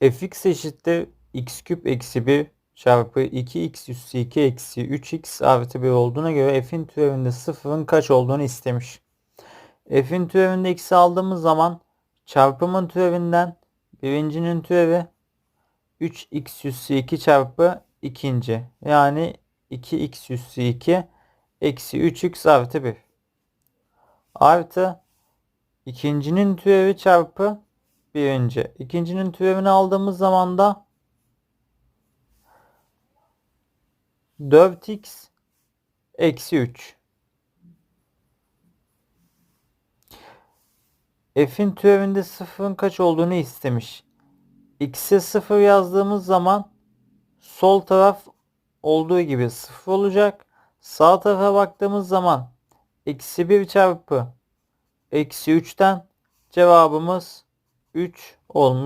fx eşittir x küp eksi 1 çarpı 2x üssü 2 eksi 3x artı 1 olduğuna göre f'in türevinde sıfırın kaç olduğunu istemiş. f'in türevinde x'i aldığımız zaman çarpımın türevinden birincinin türevi 3x üssü 2 çarpı ikinci yani 2x üssü 2 eksi 3x artı 1 artı ikincinin türevi çarpı birinci. İkincinin türevini aldığımız zaman da 4x eksi 3. F'in türevinde sıfırın kaç olduğunu istemiş. X'e 0 yazdığımız zaman sol taraf olduğu gibi 0 olacak. Sağ tarafa baktığımız zaman eksi 1 çarpı eksi 3'ten cevabımız 3 olmuş.